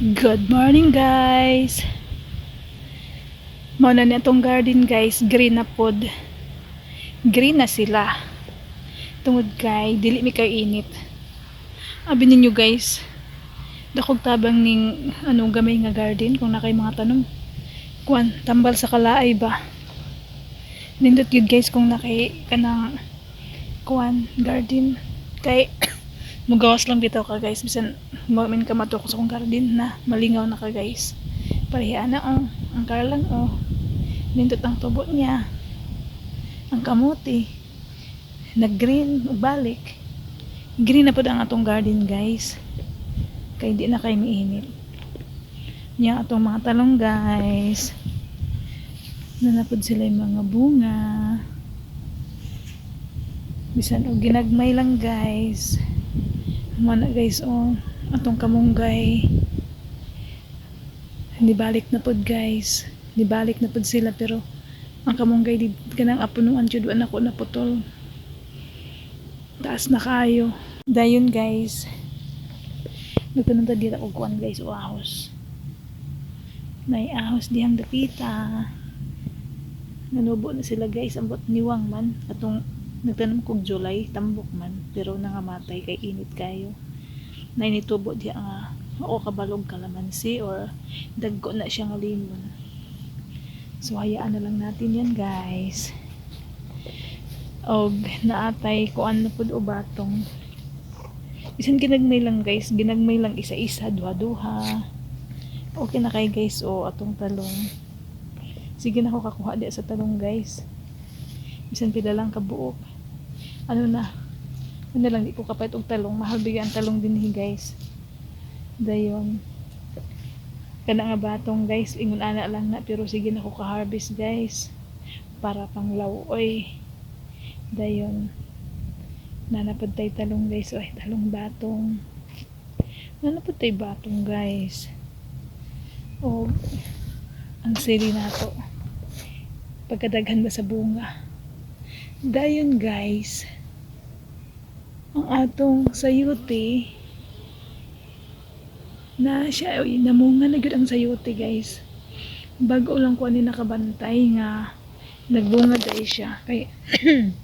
Good morning guys. Mao na ni atong garden guys, green na pod. Green na sila. Tungod kay dili mi kay init. Abi ninyo guys. Dakog tabang ning ano gamay nga garden kung nakay mga tanom. Kuan, tambal sa kalaay ba. Nindot yun guys kung nakay kanang kuan garden kay mugawas lang bitaw ka guys. Bisan mamin ka mato sa kong garden na malingaw na ka guys. Pareha na oh ang karlan oh. Nindot ang tubo niya. Ang kamuti. Nag green balik. Green na po ang atong garden guys. Kay di na kay miinit. Niya atong mga talong guys. Nanapod sila yung mga bunga. Bisan og ginagmay lang guys mo na guys oh atong kamunggay. Hindi balik na pod guys. Hindi balik na pod sila pero ang kamunggay di kanang apunuan jud wa nako naputol taas na kayo dayon guys. Nagtanong ta dito og kuan guys o ahos. May ahos dihang dapita. Nanubo na sila guys ambot niwang man. Atong nagtanong kog July tambok man pero nangamatay kay init kayo. Na initubo diya nga o kabalog kalamansi or dagko na siya nga limon. So hayaan na lang natin yan guys. Og naatay kuan na pud o batong isan ginagmay lang guys? Ginagmay lang isa-isa duha-duha okay na kay guys o atong talong. Sige na ako kakuha di sa talong guys. Bisan pila lang kabuok ano na? Ano lang di ko kapait og talong. Mahal bigyan talong din guys. Dayon. Kana nga batong guys? Ingon ana lang na pero sige na ko ka-harvest guys. Para pang lawoy dayon. Nanapod tay talong guys. Oy talong batong. Nanapod tay batong guys. O ang sili nato pagkadaghan ba sa bunga? Dayon guys ang atong sayote na siya namunga na gyud ang sayote guys. Bago lang ko ani nakabantay nga nagbunga dai siya. Kay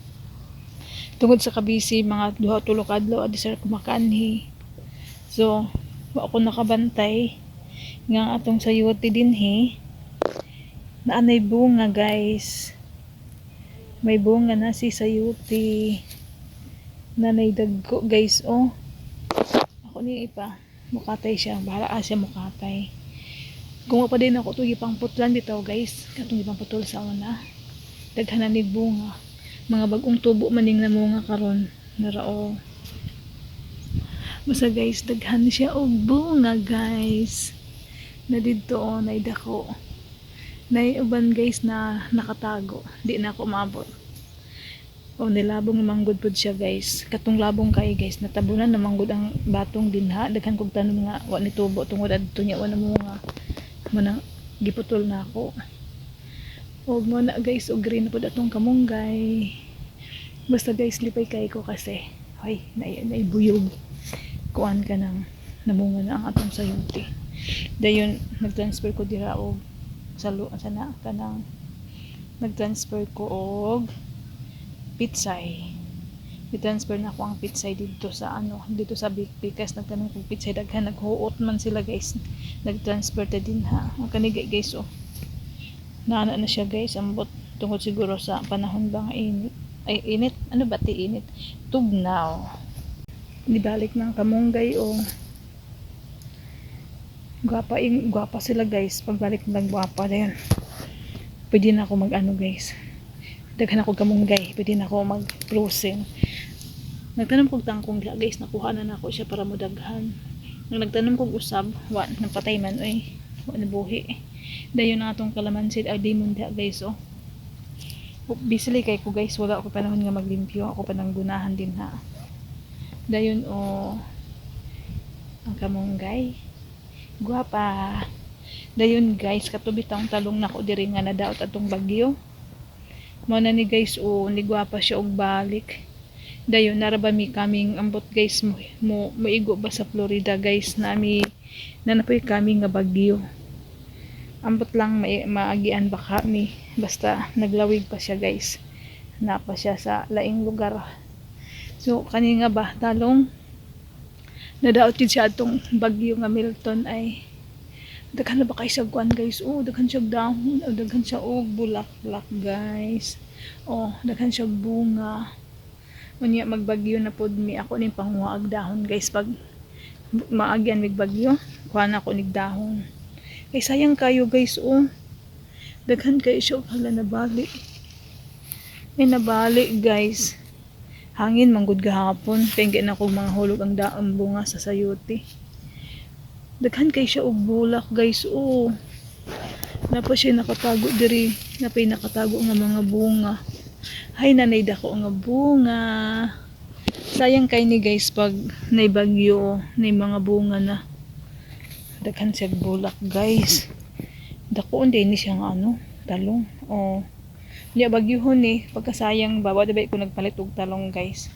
tungod sa kabisi mga duha tulo kadlaw adi sir kumakanhi so wa ako nakabantay nga atong sayote dinhi. Na anay bunga guys. May bunga na si sayote nanay dagko guys oh. Ako ni ipa. Mukatay siya. Bahala ka siya mukatay. Kung pa din ako ito ipang putlan dito guys. Katong ipang putol sa una. Daghanan ni bunga. Mga bagong tubo maning namunga karon. Narao basta guys daghan siya og bunga guys. Na dito oh naidako na uban guys na nakatago. Di na ako maabot o nilabong manggod pod siya guys. Katong labong kay guys. Natabunan na manggod ang batong dinha. Daghan kog tanom nga wa ni tubo tungod adto niya. Wa na mo nga mo na giputol na ako. Og mo na guys. Og green pod atong kamunggay. Basta guys lipay kay ko kasi. Nay naibuyog. Kuan ka nang namunga na ang atong sayote dayon nagtransfer ko dira og sa lu sa na kanang nagtransfer ko og pitsay. I-transfer na ako ang pitsay dito sa ano dito sa Big Pikas. Nagtanong kung pitsay daghan naghuot man sila guys. Nagtransfer ta din ha? Ang kanigay guys oh. Naana na siya guys ambot tungod siguro sa panahon ba nga init ay init? Ano ba ti init? Tugnaw. Nibalik ng kamunggay oh. Gwapa yung gwapa sila guys. Pagbalik ng gwapa na yun pwede na ako mag ano guys daghan ako kamunggay pwede na ako mag closing nagtanong kog tangkong diha guys nakuha na nako siya para modaghan nang nagtanong kog usab wa napatay man oy. Wa nabuhi dayon na atong kalamansi ay demon diha guys oh. Bisili kay ko guys. Wala ako panahon nga maglimpyo. Ako pa nang gunahan din ha. Dayon oh ang kamunggay. Guwapa dayon guys katubi tang talong nako diri nga nadaot atong bagyo mo na ni guys o ni gwapa siya og balik. Dayon naraba mi kaming ambot guys. Mo mo moigo ba sa Florida guys na mi na napoy kami nga bagyo ambot lang ma maagian ba kami basta naglawig pa siya guys. Napa siya sa laing lugar. So kani nga ba talong? Nadaot yun siya atong bagyo nga Milton ay daghan na ba kay siya guys? Oh daghan siya dahon oh, daghan siya og bulaklak guys. Oh daghan siya bunga. Unya magbagyo na pod mi. Ako ning panguwaag dahon guys. Pag maagyan mig bagyo kuha na ako nig dahon. Kay sayang kayo guys oh daghan kayo siya hala nabali. May nabali guys. Hangin manggod gahapon. Kay na mga hulog ang daang bunga sa sayuti daghan kay siya og bulak guys oh. Napa siya nakatago diri napay nakatago nga mga bunga. Hay nanay dako nga bunga. Sayang kay ni guys pag nay bagyo nay mga bunga na. Daghan siya bulak guys. Dako hindi ni siya nga ano talong oh. Niya bagyuhon ni pagkasayang bawa diba ko nagpalit og talong guys.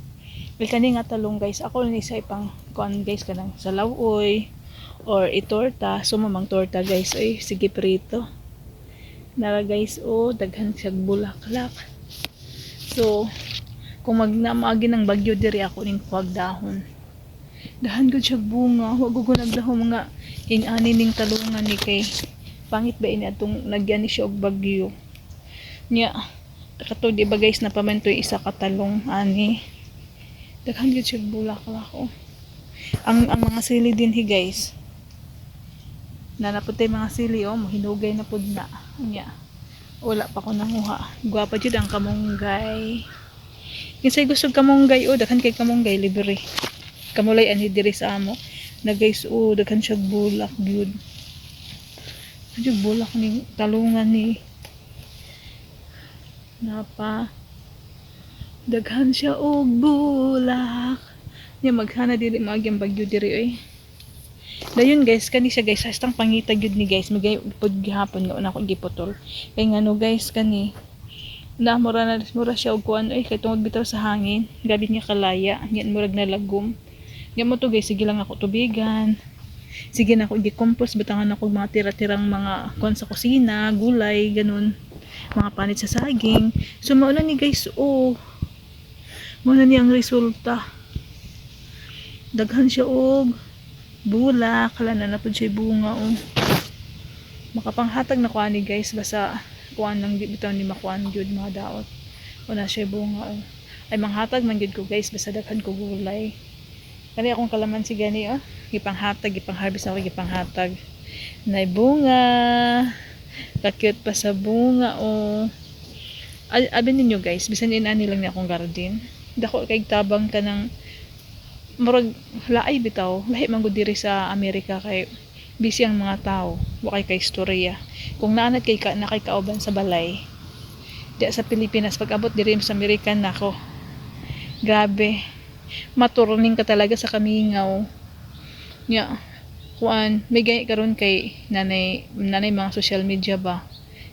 Well, kani nga talong guys, ako ni sa ipang kuan guys kanang salaw oy or itorta, so mamang torta guys, ay sige prito. Nara guys, oh, daghan siya bulaklak. So, kung magnamagi ng bagyo diri ako ning kuwag dahon. Dahan gud siya bunga, wag ko nagdahon mga inani ning talungan ni kay pangit ba ini atong nagyan ni siya og bagyo. Nya, kato di ba guys napamantoy isa ka talong ani. Daghan gud siya bulaklak oh. Ang ang mga sili din hi guys. Na naputay mga sili oh, hinugay na pud na. Nya. Wala pa ko nanguha. Gwapa jud ang kamunggay. Kinsay gusto kamunggay oh, daghan kay kamunggay libre. Kamulay ani diri sa amo. Na guys oh, daghan siya bulak gyud. Adyo bulak ni talungan ni napa daghan siya og bulak nya maghana dili maagyang bagyo diri oy dayon guys kani siya guys hastang pangita gyud ni guys. Magay pud gihapon nga una ko giputol. Kay ngano guys kani na mura na mura siya og kuan oy kay tungod bitaw sa hangin gabi niya kalaya nya murag nalagom. Nya mo to guys sige lang ako tubigan. Sige na ako i-compose batangan ako mga tira-tirang mga kuan sa kusina gulay ganun mga panit sa saging. So mauna ni guys oh muna ni ang resulta. Daghan siya og bulak. Kala na napod siya bunga oh. Makapanghatag na kuan ni guys. Basta kuan lang bitaw ni makuan gyud mga daot. Una siya bunga oh. Ay manghatag man gyud ko guys. Basta daghan ko gulay. Kani akong kalamansi gani oh. Gipanghatag gipangharvest ako gipanghatag. Nay bunga. Kakute pa sa bunga oh. Al- abi ninyo guys? Bisan inani lang ni akong garden. Dako kay tabang ka ng murag laay bitaw. Lahi man gud diri sa Amerika kay busy ang mga tao. Wa kay kay istorya. Kung naanad kay ka na kay kauban sa balay di sa Pilipinas pag abot diri sa Amerika nako. Grabe. Maturning ka talaga sa kamingaw. Nya kuan may gay karon kay nanay nanay mga social media ba?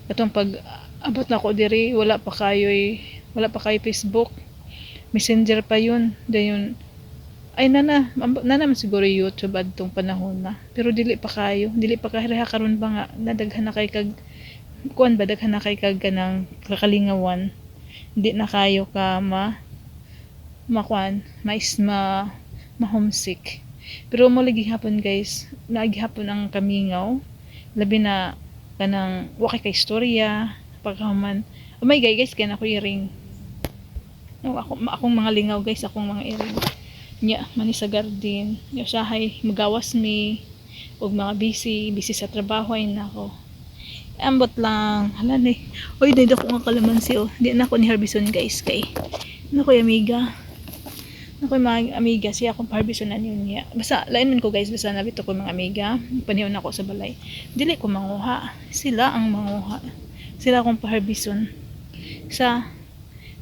Katong pag abot na ko diri wala pa kayoy wala pa kayo Facebook. Messenger pa yun. Dayon ay nana nana man siguro YouTube adtong panahon na. Pero dili pa kayo. Dili pa kayo karon ba nga nadaghan na kay kag kuan ba daghan na kay kag kanang kakalingawan. Di na kayo ka ma makuan mais ma ma homesick pero mo lagi hapon guys. Naghapon ang kamingaw. Labi na kanang wa kay kay istorya pagkaman oh my god guys kaya ako i-ring. Oh, ako, akong mga lingaw guys akong mga i-ring nya mani sa garden. Nya usahay magawas mi. Og mga busy busy sa trabaho ay nako. Ambot lang. Hala ni. Oy dai dako nga kalamansi oh. Di na ako ni harbison guys kay. Nako amiga? Nako mga amiga? Siya akong harbison na niya basta lain man ko guys basta nabito ko mga amiga. Panihon ako sa balay. Dili ko manguha. Sila ang manguha. Sila akong paharbison. Sa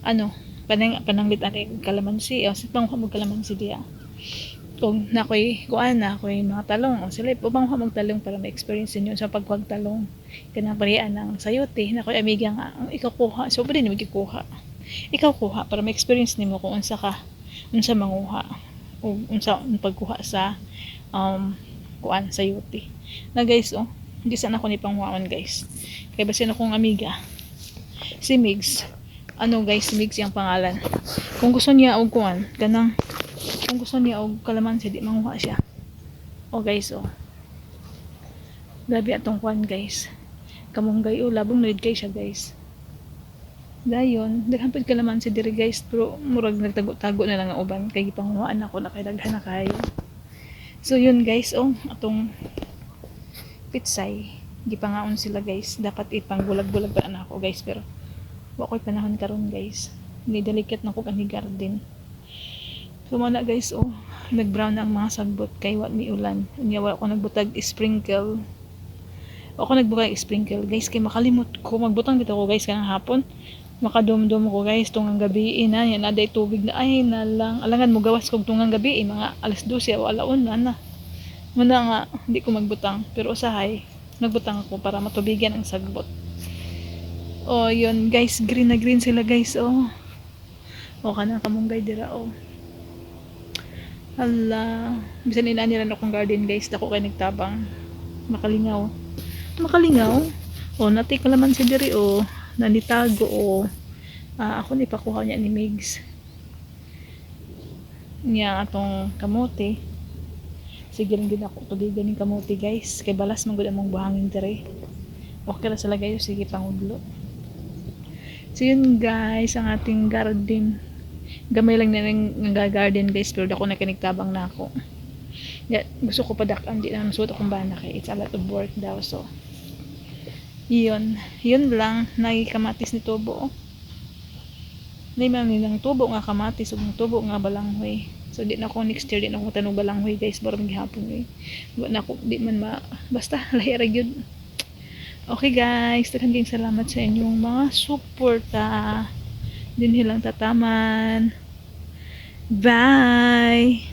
ano kanang kanang lit ani kalamansi. O sa pang mo kalamansi diya. Kung nakoy kuan na ako'y mga talong o sila upang mo talong para ma-experience niyo sa pagkuhag talong. Kanang parian ng sayote nakoy amiga nga ikaw kuha so pwede ni magikuha. Ikaw kuha para ma-experience nimo kung unsa ka unsa manguha o unsa ang pagkuha sa um kuan sa yuti na guys oh hindi sana ako ni panghuaon guys. Kaya basin akong amiga si Migs ano guys Migs yung pangalan. Kung gusto niya og kuan kanang kung gusto niya og kalamansi di manguha siya. Oh guys oh grabe atong kuan guys. Kamunggay o labong nuid kay siya guys. Dayon daghan kalamansi diri guys pero murag nagtago-tago na lang ang uban. Kay gipanguhaan ako na kay daghan na kayo. So yun guys oh atong pitsay. Gipangaon sila guys. Dapat ipangbulag-bulag pa na ako guys pero wa ko'y panahon karon guys. Ni delicate na ko kani garden. So mana guys oh nag brown na ang mga sagbot kay wa mi ulan. Unya wala ko nagbutag sprinkle. Ako nagbukay sprinkle guys kay makalimot ko. Magbutang dito ko guys kanang hapon. Makadumdum ko guys tungang gabi na yan na day tubig na ay na lang. Alangan mo gawas kog tungang gabi mga alas 12 o alaon na na. Muna nga hindi ko magbutang pero usahay nagbutang ako para matubigan ang sagbot oh yun guys green na green sila guys oh oh kanang kamunggay dira oh Hala, bisan ina nila na akong garden guys, dako kay nagtabang. Makalingaw. Makalingaw. Oh, nati ka laman si diri oh, nanitago oh. Ah, ako ni pakuha niya ni Migs. Niya atong kamote. Sige lang din ako tubigan ng kamote guys. Kay balas man gud among buhangin diri. Okay ra sila guys, sige pangudlo. So yun guys, ang ating garden. Gamay lang na ng garden guys pero ako na kinigtabang na ako. Yeah, gusto ko pa dakan di na masuot akong bana kay it's a lot of work daw so. Yun. Yun lang nagikamatis ni tubo oh. Naiman nilang tubo nga kamatis ug tubo nga balanghoy. So di na ako next year di na ako tanong balanghoy guys para maghapon eh. Wa na ako di man ma basta lahi ra gyud okay guys daghang salamat sa inyong mga suporta din hilang tataman. Bye!